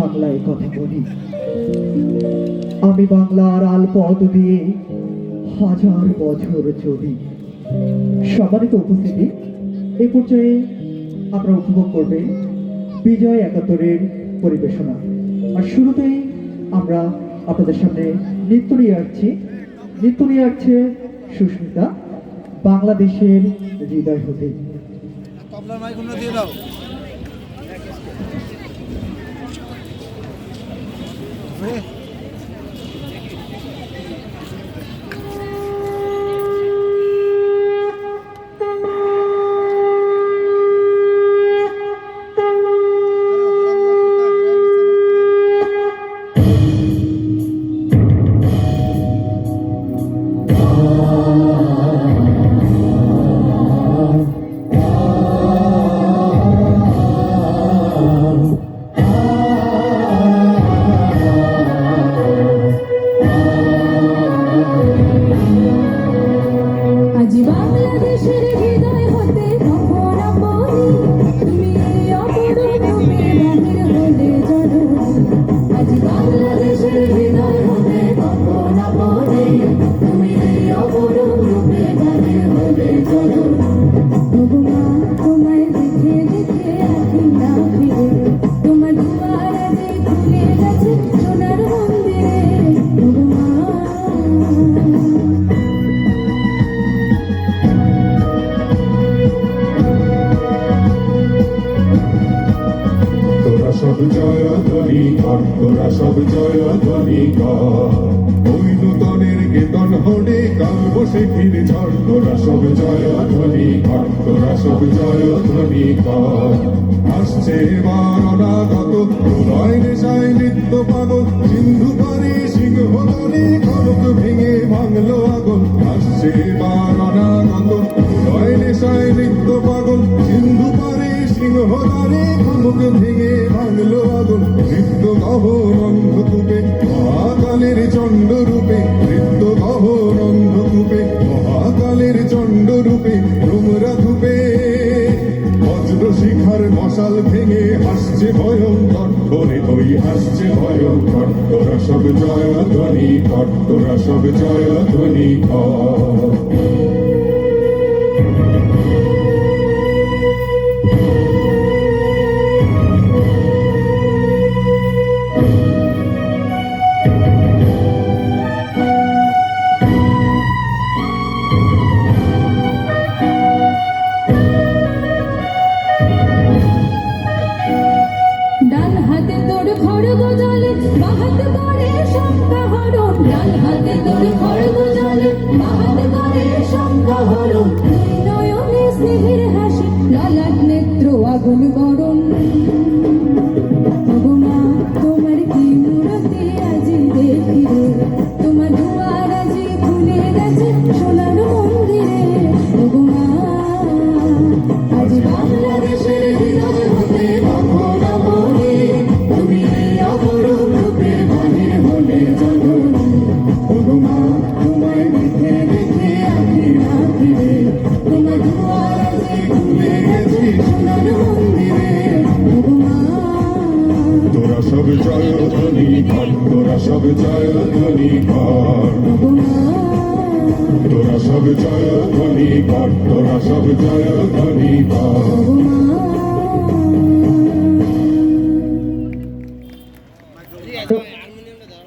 বাংলায় কথা বলি। আমি বাংলার আলপথ দিয়ে হাজার বছর চলি। সম্মানিত উপস্থিতি এই পর্যায়ে আমরা উপভোগ করবে বিজয় একাত্তরের পরিবেশনা। আর শুরুতেই আমরা আপনাদের সামনে নৃত্য নিয়ে আসছি। নৃত্য নিয়ে আসছে সুস্মিতা, বাংলাদেশের হৃদয় হতে। দিয়ে দাও। me. দলে কনক ভেঙে ভাঙলো আগুন। নৃত্য গহ রন্ধকূপে মহাকালের চণ্ড রূপে, নৃত্য গহ রন্ধকূপে মহাকালের চণ্ড রূপে তোমরা ধূপে। বজ্র শিখার মশাল ভেঙে হাসছে ভয়ঙ্কর হরে হই হাসছে ভয়ঙ্কর। তোরা সব জয় ধ্বনি কর, তোরা সব জয় ধ্বনি কর।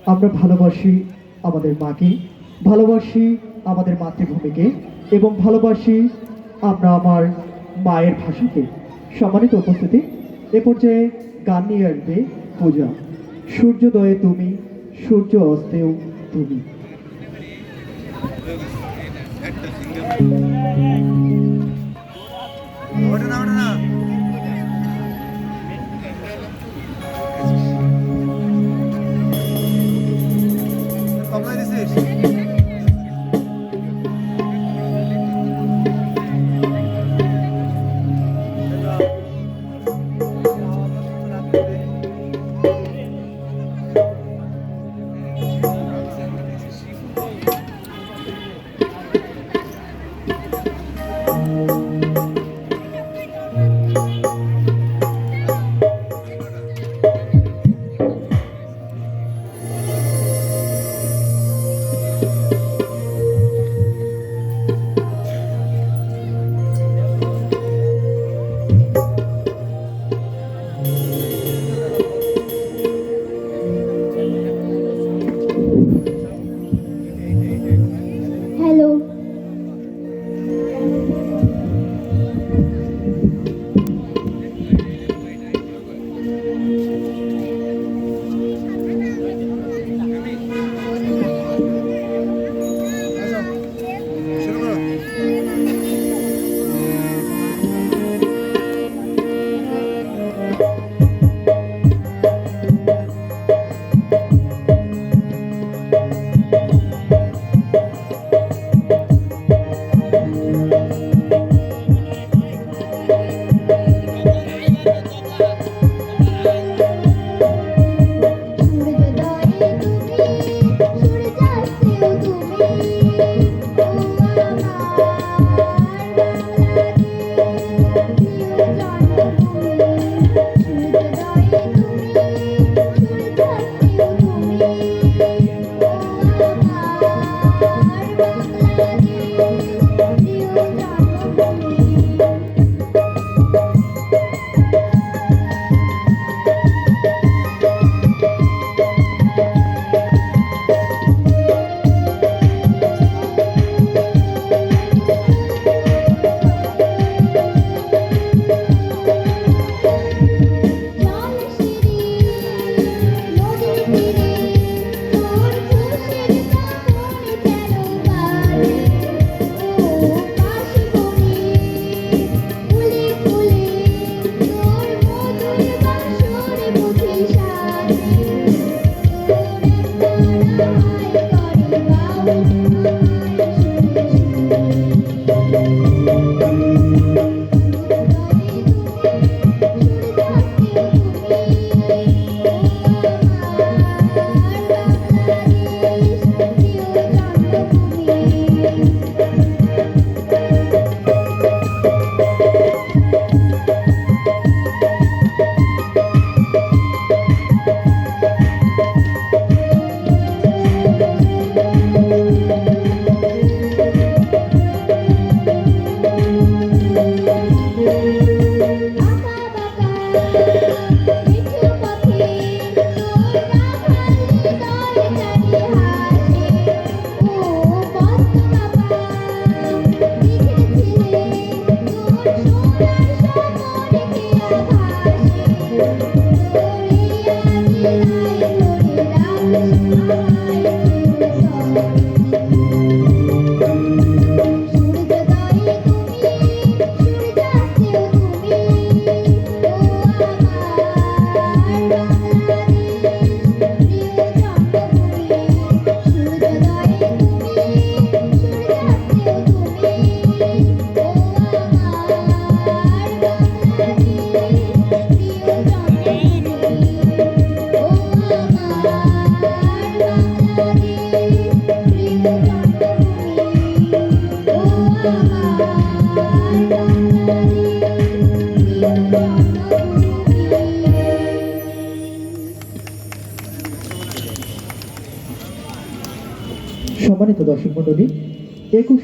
আমরা ভালোবাসি আমাদের মাকে, ভালোবাসি আমাদের মাতৃভূমিকে, এবং ভালোবাসি আমরা আমার মায়ের ভাষাকে। সম্মানিত উপস্থিতি, এ পর্যায়ে গান নিয়ে আসবে পূজা। সূর্যোদয়ে তুমি সূর্য অস্তেও তুমি।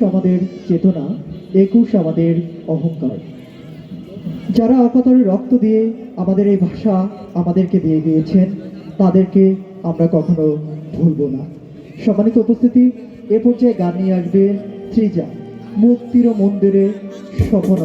আমাদের চেতনা, একুশ আমাদের অহংকার। যারা অকাতরে রক্ত দিয়ে আমাদের এই ভাষা আমাদেরকে দিয়ে গিয়েছেন, তাদেরকে আমরা কখনো ভুলব না। সম্মানিত উপস্থিতি, এ পর্যায়ে গান নিয়ে আসবে ত্রিজা, মুক্তির মন্দিরে স্বপন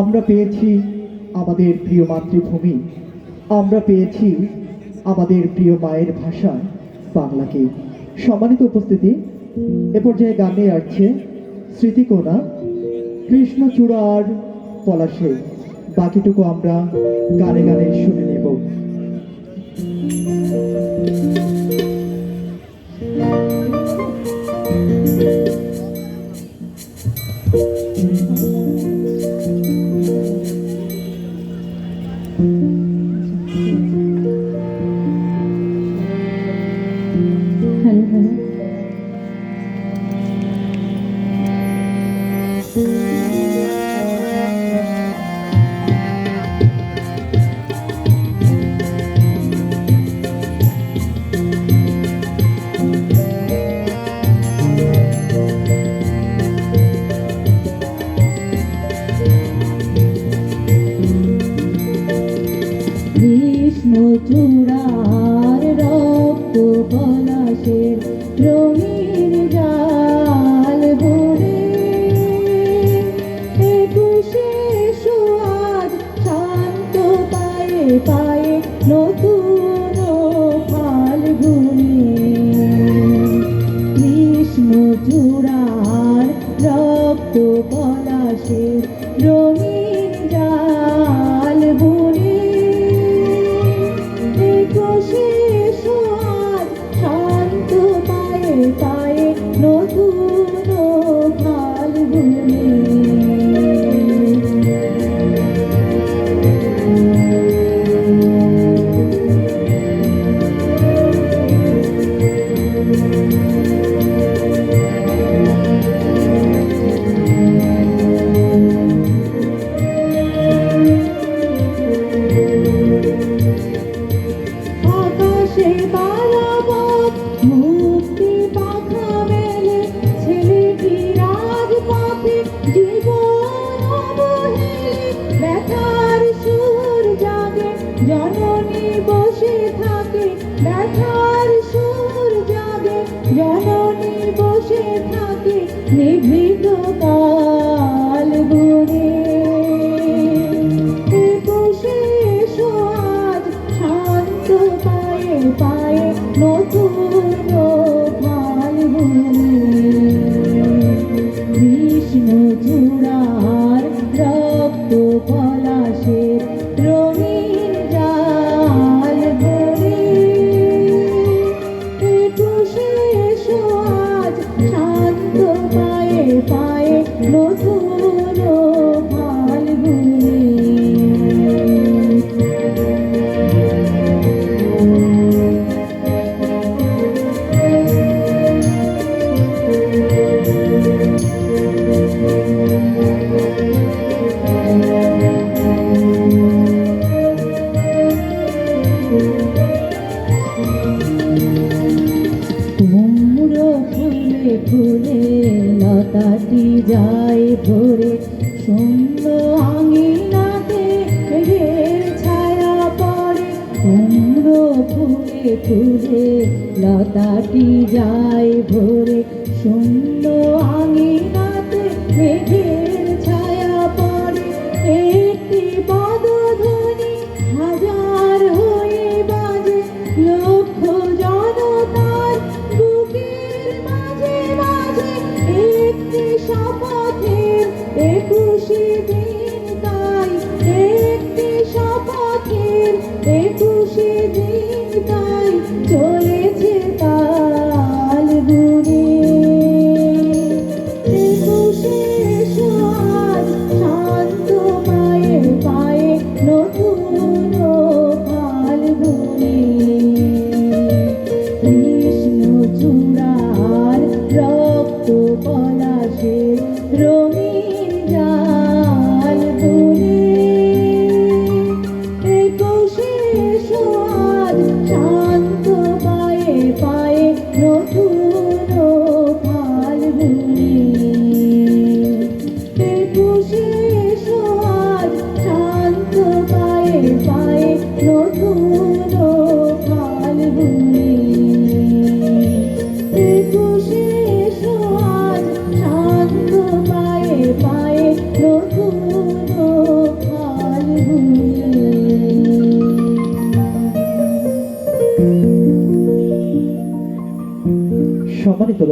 আমরা পেয়েছি আমাদের প্রিয় মাতৃভূমি। আমরা পেয়েছি আমাদের প্রিয় মায়ের ভাষা, বাংলাকে। সম্মানিত উপস্থিতি, এ পর্যায়ে গানে আসছে স্মৃতিকোনা কৃষ্ণচূড়া আর পলাশে। বাকিটুকু আমরা গানে গানে শুনে নেব। Prometer, prometer.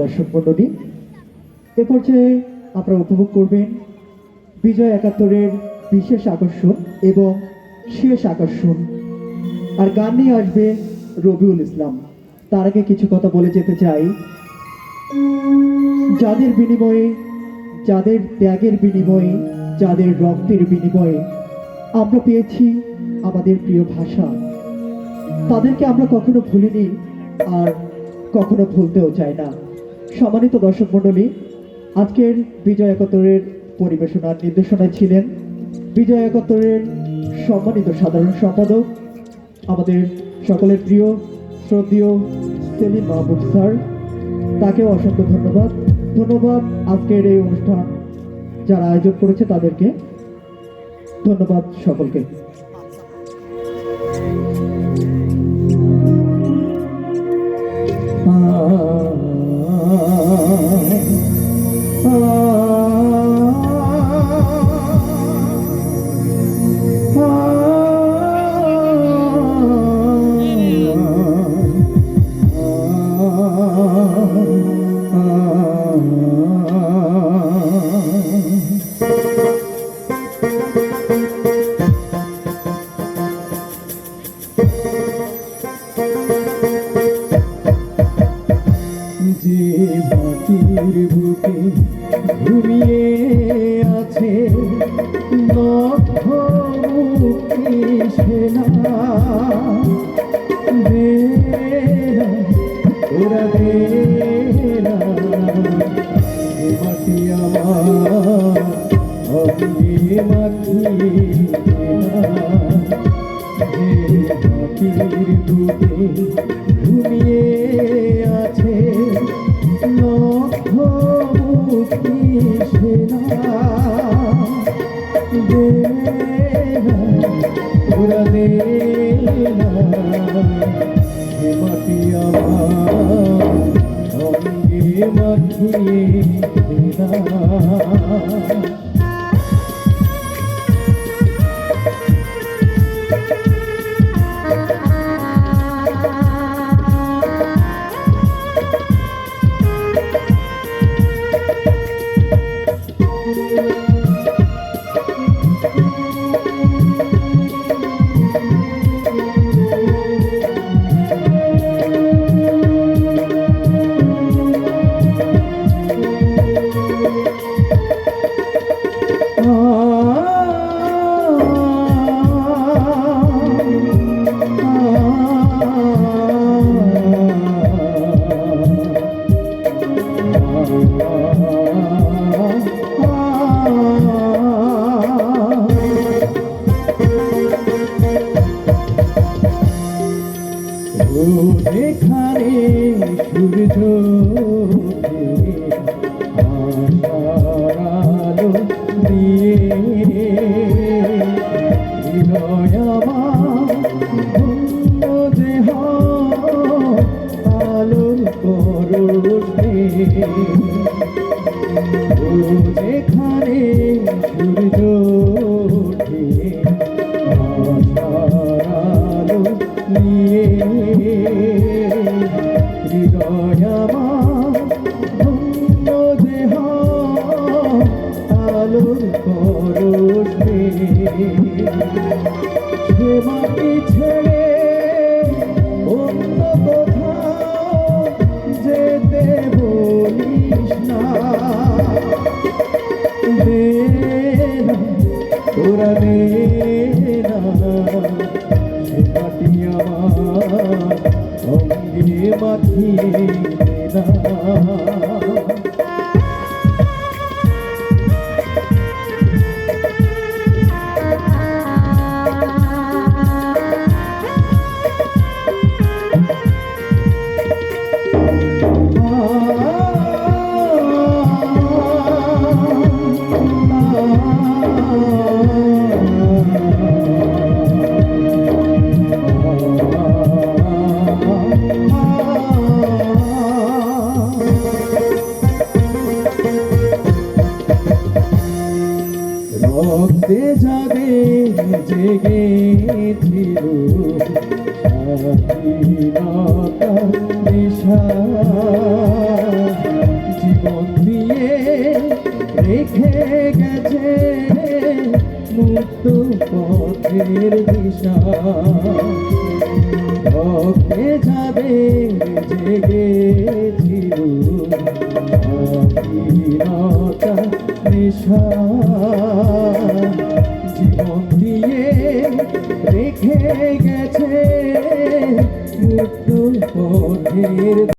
দর্শক মণ্ডলী এ পর্যায়ে আপনারা উপভোগ করবেন বিজয় একাত্তরের বিশেষ আকর্ষণ এবং শেষ আকর্ষণ। আর গান নিয়ে আসবে রবিউল ইসলাম। তার আগে কিছু কথা বলে যেতে চাই। যাদের বিনিময়ে, যাদের ত্যাগের বিনিময়ে, যাদের রক্তের বিনিময়ে আমরা পেয়েছি আমাদের প্রিয় ভাষা। তাদেরকে আমরা কখনো ভুলিনি আর কখনো ভুলতেও চাই না। সম্মানিত দর্শক মণ্ডলী, আজকের বিজয় একাত্তরের পরিবেশনার নির্দেশনায় ছিলেন বিজয় একাত্তরের সম্মানিত সাধারণ সম্পাদক, আমাদের সকলের প্রিয়, শ্রদ্ধীয় সেলিম মাহবুব স্যার। তাকেও অসংখ্য ধন্যবাদ। ধন্যবাদ আজকের এই অনুষ্ঠান যারা আয়োজন করেছে তাদেরকে। ধন্যবাদ সকলকে। মাটি আমার অঙ্গে মাটি মাটির দুধে ঘুমিয়ে আছে লক্ষ মুক্তি সেনা বাঁচিয়ে মধ্যে যাবে জেগেছিল জীবন দিয়ে রেখে গেছে মুক্ত পথের দিশা। ভক্তে যাবে নিশা।